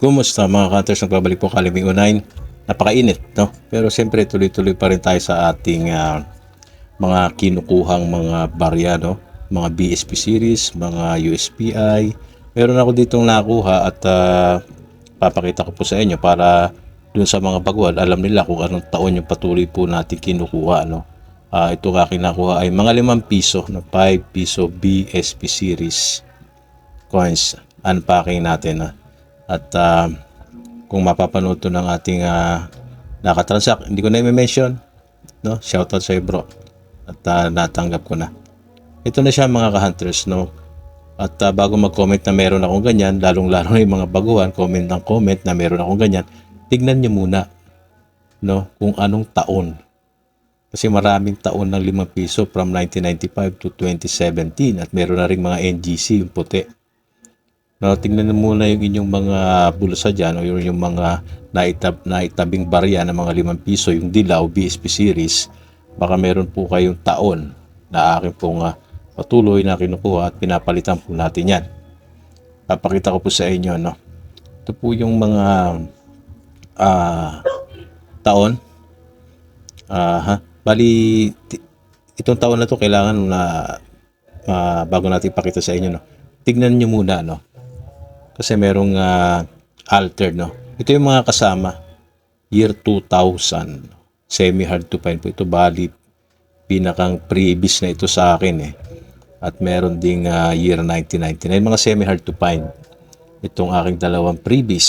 Kumusta mga cutters? Nagbabalik po Kaliming Unain. Napakainit, no? Pero siyempre tuloy-tuloy pa rin tayo sa ating ah, mga kinukuhang mga barya, no? Mga BSP series, mga USPI. Meron ako ditong nakuha at ah, papakita ko po sa inyo para dun sa mga baguhan, alam nila kung anong taon yung patuloy po natin kinukuha, no? Ah, ito aking nakuha ay mga 5 piso na 5 piso BSP series coins unpacking natin na at ah, kung mapapanood to ng ating uh, nakatransact hindi ko na i-mention no? Shoutout sa bro. At ah, natanggap ko na. Ito na siya mga ka-hunters no? At ah, bago mag-comment na meron akong ganyan lalong lalo na yung mga baguhan comment ng comment na meron akong ganyan tignan nyo muna no? Kung anong taon. Kasi maraming taon ng 5 piso from 1995 to 2017 at meron na rin mga NGC yung puti. No, tingnan mo muna yung inyong mga bulsa dyan o yung, mga naitab, naitabing barya ng mga 5 piso, yung Dilaw BSP series, baka meron po kayong taon na akin pong ah, patuloy na kinukuha at pinapalitan po natin yan. Papakita ko po sa inyo, no? Ito po yung mga ah, taon. Ah, ha? Bali, itong taon na to kailangan na ah, bago natin ipakita sa inyo, no? Tignan nyo muna, no? Kasi merong ah, altered, no? Ito yung mga kasama. Year 2000. Semi-hard to find po ito. Bali, pinakang previous na ito sa akin, eh. At meron ding ah, year 1999. Mga semi-hard to find. Itong aking dalawang previous.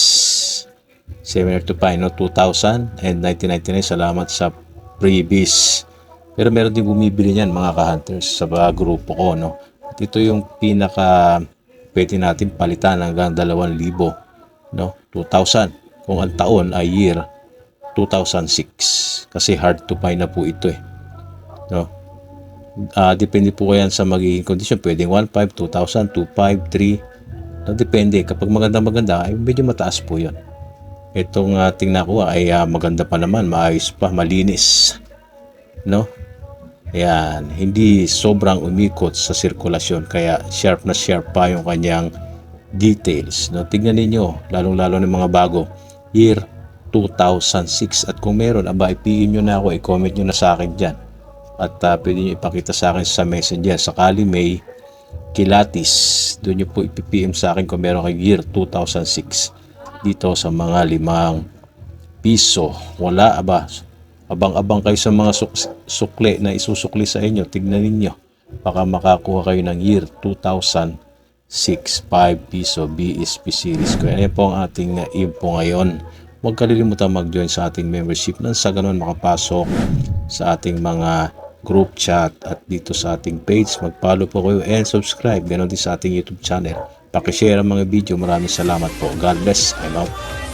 Semi-hard to find, no? 2000 and 1999. Salamat sa previous. Pero meron din bumibili niyan mga ka-hunters sa grupo ko, no? At ito yung pinaka pwede natin palitan hanggang 2,000, no? 2,000. Kung ang taon ay year 2006. Kasi hard to find na po ito eh. No? Ah, depende po yan sa magiging condition. Pwedeng 1,500, 2,000, 2,500, 3. No, depende. Kapag maganda-maganda, ay medyo mataas po yon. Itong ating nakuha ay ah, maganda pa naman, maayos pa, malinis. No? Ayan, hindi sobrang umikot sa sirkulasyon kaya sharp na sharp pa yung kanyang details. No? Tignan ninyo, lalong-lalo ng mga bago, year 2006 at kung meron, aba ipiin nyo na ako, i-comment nyo na sa akin dyan. At uh, pwede nyo ipakita sa akin sa messenger. Sakali may kilatis, doon nyo po ipipm sa akin kung meron kay year 2006 dito sa mga limang piso. Wala aba, abang-abang kayo sa mga suk- sukli na isusukli sa inyo. Tignan ninyo. Baka makakuha kayo ng year 2006 5 piso BSP series ko. Yan po ang ating uh, info ngayon. Huwag kalilimutan mag-join sa ating membership nang sa ganun makapasok sa ating mga group chat at dito sa ating page. Mag-follow po kayo and subscribe. Ganon din sa ating YouTube channel. Pakishare ang mga video. Maraming salamat po. God bless. I'm out.